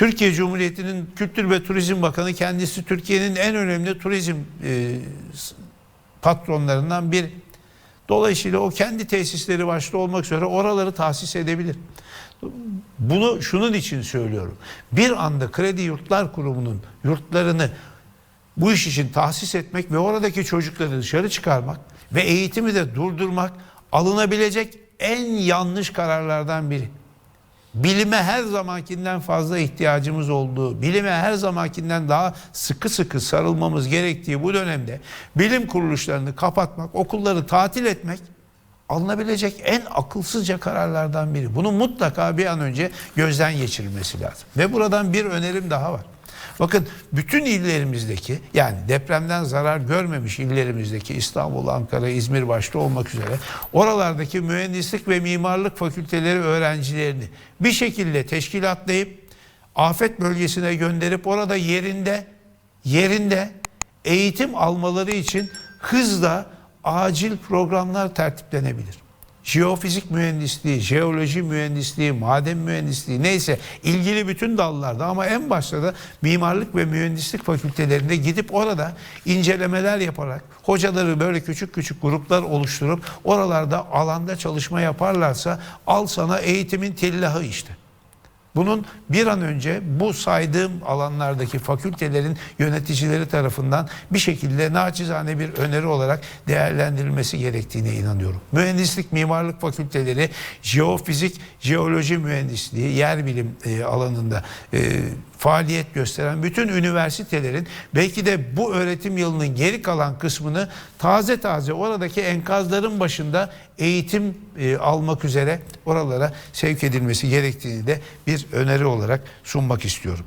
Türkiye Cumhuriyeti'nin Kültür ve Turizm Bakanı kendisi Türkiye'nin en önemli turizm e, patronlarından biri. Dolayısıyla o kendi tesisleri başta olmak üzere oraları tahsis edebilir. Bunu şunun için söylüyorum. Bir anda Kredi Yurtlar Kurumu'nun yurtlarını bu iş için tahsis etmek ve oradaki çocukları dışarı çıkarmak ve eğitimi de durdurmak alınabilecek en yanlış kararlardan biri. Bilime her zamankinden fazla ihtiyacımız olduğu, bilime her zamankinden daha sıkı sıkı sarılmamız gerektiği bu dönemde bilim kuruluşlarını kapatmak, okulları tatil etmek alınabilecek en akılsızca kararlardan biri. Bunu mutlaka bir an önce gözden geçirilmesi lazım. Ve buradan bir önerim daha var. Bakın bütün illerimizdeki yani depremden zarar görmemiş illerimizdeki İstanbul, Ankara, İzmir başta olmak üzere oralardaki mühendislik ve mimarlık fakülteleri öğrencilerini bir şekilde teşkilatlayıp afet bölgesine gönderip orada yerinde yerinde eğitim almaları için hızla acil programlar tertiplenebilir. Jeofizik mühendisliği, jeoloji mühendisliği, maden mühendisliği neyse ilgili bütün dallarda ama en başta da mimarlık ve mühendislik fakültelerinde gidip orada incelemeler yaparak hocaları böyle küçük küçük gruplar oluşturup oralarda alanda çalışma yaparlarsa al sana eğitimin tillahı işte. Bunun bir an önce bu saydığım alanlardaki fakültelerin yöneticileri tarafından bir şekilde naçizane bir öneri olarak değerlendirilmesi gerektiğine inanıyorum. Mühendislik, mimarlık fakülteleri, jeofizik, jeoloji mühendisliği, yer bilim e, alanında e, faaliyet gösteren bütün üniversitelerin belki de bu öğretim yılının geri kalan kısmını taze taze oradaki enkazların başında eğitim e, almak üzere oralara sevk edilmesi gerektiğini de bir öneri olarak sunmak istiyorum.